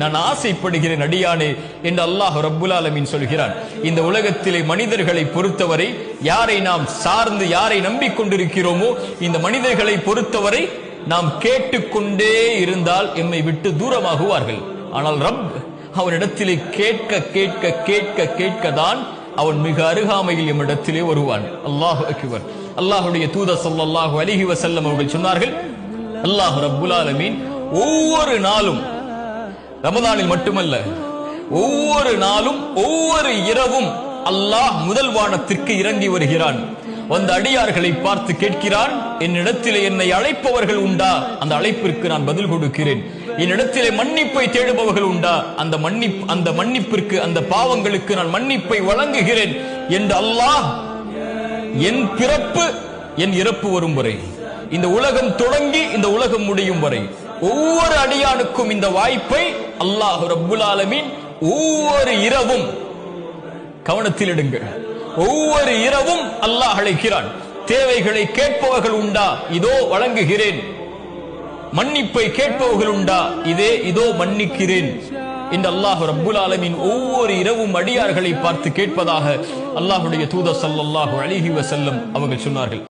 நான் ஆசைப்படுகிறேன் அடியானே என்று அல்லாஹ் ரப்புல் சொல்கிறான். இந்த உலகத்திலே மனிதர்களை பொறுத்தவரை யாரை நாம் சார்ந்து யாரை நம்பிக்கொண்டிருக்கிறோமோ இந்த மனிதர்களை பொறுத்தவரை நாம் கேட்டுக்கொண்டே இருந்தால் எம்மை விட்டு தூரமாகுவார்கள். ஆனால் ரப் அவனிடத்திலே கேட்க கேட்க கேட்க கேட்க தான் அவன் மிக அருகாமையில் எம்மிடத்திலே வருவான். அல்லாஹ் அக்பர். அல்லாஹுடைய தூத சொல்லாஹு அலிஹி வசல்லம் அவர்கள் சொன்னார்கள் அல்லாஹ் ரப்புல் ஒவ்வொரு நாளும் ரமதானில் மட்டுமல்ல ஒவ்வொரு நாளும் ஒவ்வொரு இரவும் அல்லாஹ் முதல் வானத்திற்கு இறங்கி வருகிறான். வந்த அடியார்களை பார்த்து கேட்கிறான் என்னிடத்திலே என்னை அழைப்பவர்கள் உண்டா? அந்த அழைப்பிற்கு நான் பதில் கொடுக்கிறேன். என்னிடத்திலே மன்னிப்பை தேடுபவர்கள் உண்டா? அந்த மன்னிப் அந்த மன்னிப்பிற்கு அந்த பாவங்களுக்கு நான் மன்னிப்பை வழங்குகிறேன் என்று அல்லாஹ் என் பிறப்பு என் இறப்பு வரும் வரை இந்த உலகம் தொடங்கி இந்த உலகம் முடியும் வரை ஒவ்வொரு அடியானுக்கும் இந்த வாய்ப்பை அல்லாஹு ரப்புல் ஆலமீன் ஒவ்வொரு இரவும் கவனத்தில் எடுங்கள். ஒவ்வொரு இரவும் அல்லாஹ் அழைக்கிறான். தேவைகளை கேட்பவர்கள் உண்டா? இதோ வழங்குகிறேன். மன்னிப்பை கேட்பவர்கள் உண்டா? இதே இதோ மன்னிக்கிறேன். என்று அல்லாஹ் ரப்புல் ஆலமீன் ஒவ்வொரு இரவும் அடியார்களை பார்த்து கேட்பதாக அல்லாஹுடைய தூதர் சல்லாஹு அலைஹி வசல்லம் அவர்கள் சொன்னார்கள்.